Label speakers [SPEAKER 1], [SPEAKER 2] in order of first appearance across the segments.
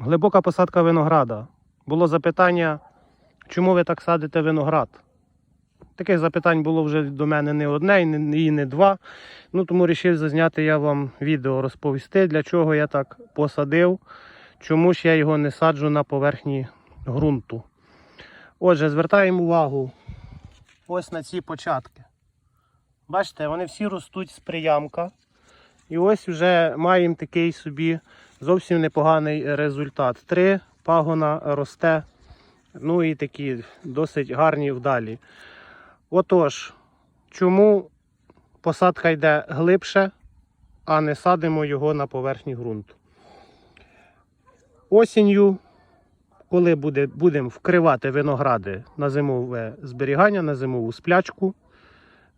[SPEAKER 1] Глибока посадка винограда. Було запитання, чому ви так садите виноград? Таких запитань було вже до мене не одне і не, два. Ну тому вирішив зазняти я вам відео розповісти, для чого я так посадив, чому ж я його не саджу на поверхні ґрунту. Отже, звертаємо увагу ось на ці початки. Бачите, вони всі ростуть з приямка. І ось вже маємо такий собі зовсім непоганий результат. Три пагона росте, ну і такі досить гарні вдалі. Отож, чому посадка йде глибше, а не садимо його на поверхні ґрунту? Осінню, коли буде, будемо вкривати виногради на зимове зберігання, на зимову сплячку,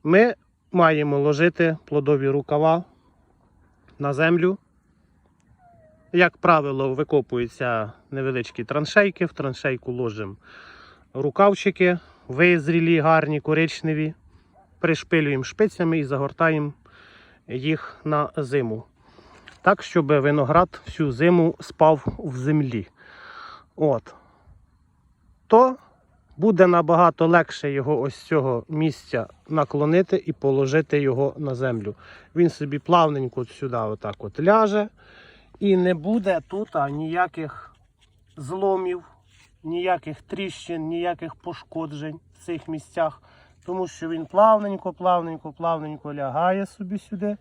[SPEAKER 1] ми маємо ложити плодові рукава на землю. Як правило, викопуються невеличкі траншейки, в траншейку ложимо рукавчики, визрілі, гарні, коричневі, пришпилюємо шпицями і загортаємо їх на зиму. Так, щоб виноград всю зиму спав в землі. От. То буде набагато легше його ось з цього місця наклонити і положити його на землю. Він собі плавненько сюди отак от ляже. І не буде тут ніяких зломів, ніяких тріщин, ніяких пошкоджень в цих місцях. Тому що він плавненько, плавненько, плавненько лягає собі сюди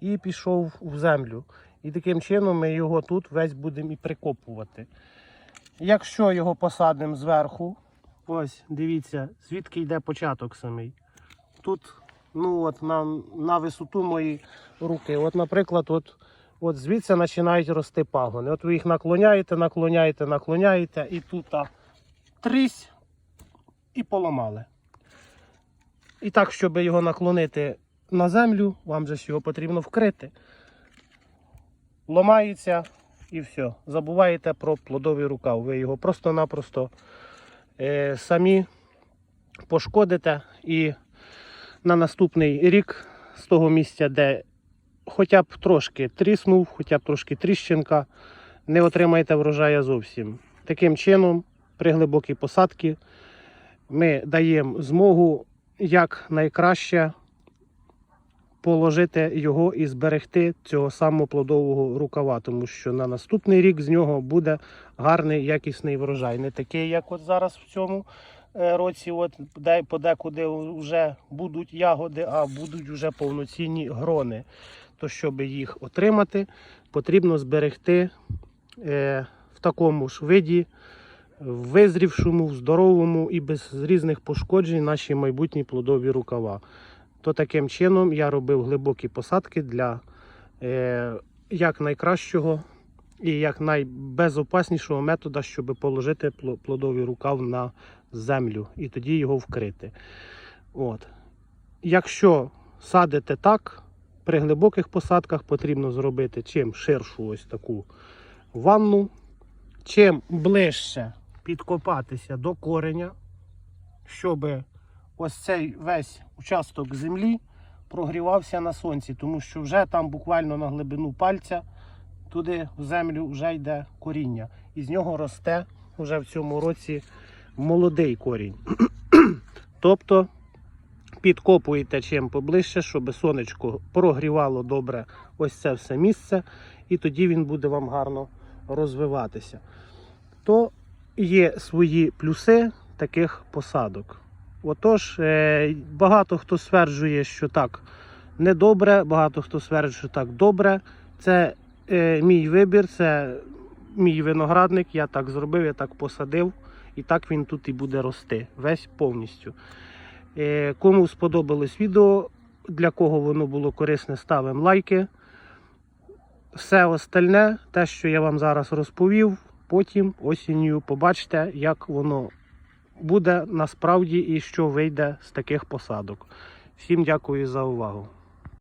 [SPEAKER 1] і пішов в землю. І таким чином ми його тут весь будемо і прикопувати. Якщо його посадимо зверху, ось дивіться, звідки йде початок самий. Тут, ну от на, на висоту моєї руки. От, наприклад, от, от звідси починають рости пагони. От ви їх наклоняєте, наклоняєте, наклоняєте, і тут а, трісь і поламали. І так, щоб його наклонити на землю, вам же ж його потрібно вкрити. Ломається і все. Забуваєте про плодовий рукав. Ви його просто-напросто самі пошкодите і на наступний рік з того місця, де хоча б трошки тріснув, хоча б трошки тріщинка, не отримаєте врожая зовсім. Таким чином, при глибокій посадці ми даємо змогу як найкраще положити його і зберегти цього самого плодового рукава, тому що на наступний рік з нього буде гарний якісний врожай. Не такий, як от зараз в цьому е, році, от подекуди вже будуть ягоди, а будуть вже повноцінні грони. То щоб їх отримати, потрібно зберегти е, в такому ж виді, в визрівшому, в здоровому і без різних пошкоджень наші майбутні плодові рукава. То таким чином я робив глибокі посадки для е, як найкращого і як найбезопаснішого методу, щоб положити пло- плодовий рукав на землю і тоді його вкрити. От. Якщо садите так, при глибоких посадках потрібно зробити чим ширшу ось таку ванну, чим ближче підкопатися до кореня, щоб ось цей весь участок землі прогрівався на сонці, тому що вже там буквально на глибину пальця туди в землю вже йде коріння. І з нього росте вже в цьому році молодий корінь. тобто підкопуєте чим поближче, щоб сонечко прогрівало добре ось це все місце, і тоді він буде вам гарно розвиватися. То є свої плюси таких посадок. Отож, е, багато хто стверджує, що так недобре, багато хто стверджує, що так добре. Це е, мій вибір, це мій виноградник. Я так зробив, я так посадив, і так він тут і буде рости. Весь повністю. Е, кому сподобалось відео, для кого воно було корисне, ставимо лайки. Все остальне, те, що я вам зараз розповів, потім осінню побачите, як воно буде насправді і що вийде з таких посадок. Всім дякую за увагу.